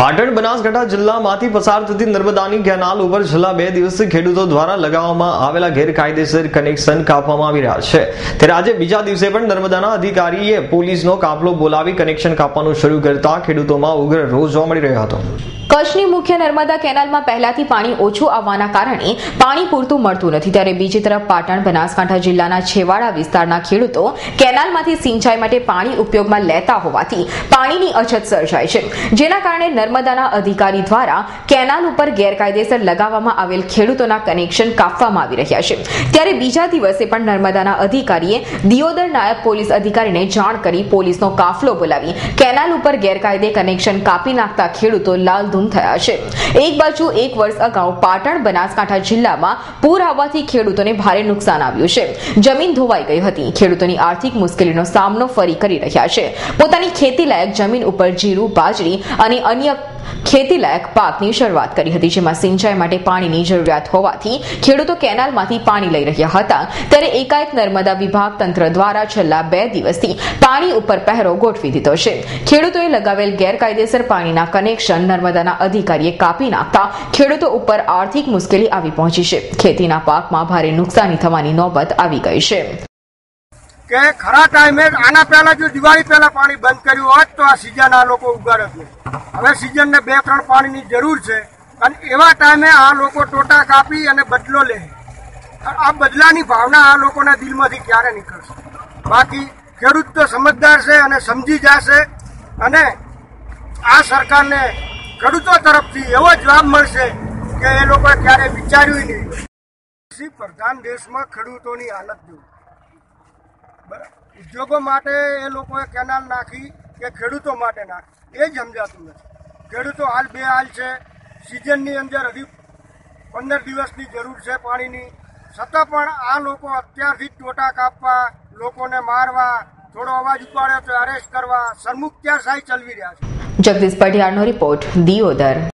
પાટણ બનાસકાંઠા જિલ્લામાંથી પસાર થતી નર્મદાની કેનાલ ઉપર છેલ્લા બે દિવસથી ખેડૂતો દ્વારા લગાવવામાં આવેલા ગેરકાયદેસર કનેક્શન કાપવામાં આવી રહ્યા છે. ત્યારે આજે બીજા દિવસે પણ નર્મદાના અધિકારીએ પોલીસનો કાફલો બોલાવી કનેક્શન કાપવાનું શરૂ કરતા ખેડૂતોમાં ઉગ્ર રોષ જોવા મળી રહ્યો હતો. કચ્છની મુખ્ય નર્મદા કેનાલમાં પહેલાથી પાણી ઓછું આવવાના કારણે પાણી પૂરતું મળતું નથી. ત્યારે બીજી તરફ પાટણ બનાસકાંઠા જિલ્લાના છેવાડા વિસ્તારના ખેડૂતો કેનાલમાંથી સિંચાઈ માટે પાણી ઉપયોગમાં લેતા હોવાથી પાણીની અછત સર્જાય છે. જેના કારણે નર્મદાના અધિકારી દ્વારા કેનાલ ઉપર ગેરકાયદેસર લગાવવામાં આવેલ ખેડૂતોના કનેક્શન કાપવામાં આવી રહ્યા છે. ત્યારે બીજા દિવસે પણ નર્મદાના અધિકારીએ દિયોદર નાયબ પોલીસ અધિકારીને જાણ કરી પોલીસનો કાફલો બોલાવી કેનાલ ઉપર ગેરકાયદે કનેક્શન કાપી નાખતા ખેડૂતો લાલધૂમ થયા છે. એક બાજુ એક વર્ષ અગાઉ પાટણ બનાસકાંઠા જિલ્લામાં પૂર આવવાથી ખેડૂતોને ભારે નુકસાન આવ્યું છે. જમીન ધોવાઈ ગઈ હતી. ખેડૂતોની આર્થિક મુશ્કેલીનો સામનો ફરી કરી રહ્યા છે. પોતાની ખેતી લાયક જમીન ઉપર જીરું, બાજરી અને અન્ય ખેતીલાયક પાકની શરૂઆત કરી હતી, જેમાં સિંચાઈ માટે પાણીની જરૂરિયાત હોવાથી ખેડૂતો કેનાલમાંથી પાણી લઈ રહ્યા હતા. ત્યારે એકાએક નર્મદા વિભાગ તંત્ર દ્વારા છેલ્લા બે દિવસથી પાણી ઉપર પહેરો ગોઠવી દીધો છે. ખેડૂતોએ લગાવેલ ગેરકાયદેસર પાણીના કનેક્શન નર્મદાના અધિકારીએ કાપી નાખતા ખેડૂતો ઉપર આર્થિક મુશ્કેલી આવી પહોંચી છે. ખેતીના પાકમાં ભારે નુકસાની થવાની નોબત આવી ગઈ છે. કે ખરા ટાઈમે આના પહેલા જો દિવાળી પહેલા પાણી બંધ કર્યું હોત તો આ સિઝન આ લોકો ઉગાડત નહીં હવે સિઝનને બે ત્રણ પાણીની જરૂર છે અને એવા ટાઈમે આ લોકો ટોટા કાપી અને બદલો લે. આ બદલાની ભાવના આ લોકોના દિલમાંથી ક્યારે નીકળશે? બાકી ખેડૂત તો સમજદાર છે અને સમજી જશે અને આ સરકારને ખેડૂતો તરફથી એવો જવાબ મળશે કે એ લોકોએ ક્યારે વિચાર્યું નહીં. પ્રધાન દેશમાં ખેડૂતોની હાલત જોઈ. ઉદ્યોગો માટે એ લોકોએ કેનાલ નાખી કે ખેડૂતો માટે નાખી. એ જ સમજાતું નથી. ખેડૂતો હાલ બે હાલ છે. સિઝનની અંદર હજી પંદર દિવસની જરૂર છે પાણીની. છતાં પણ આ લોકો અત્યારથી ટોટા કાપવા, લોકોને મારવા, થોડો અવાજ ઉપાડ્યો તો અરેસ્ટ કરવા, સરમુખ ક્યાં સરમુખત્યારશાહી ચલવી રહ્યા છે. જગદીશ પઢિયારનો રિપોર્ટ દિયોદર.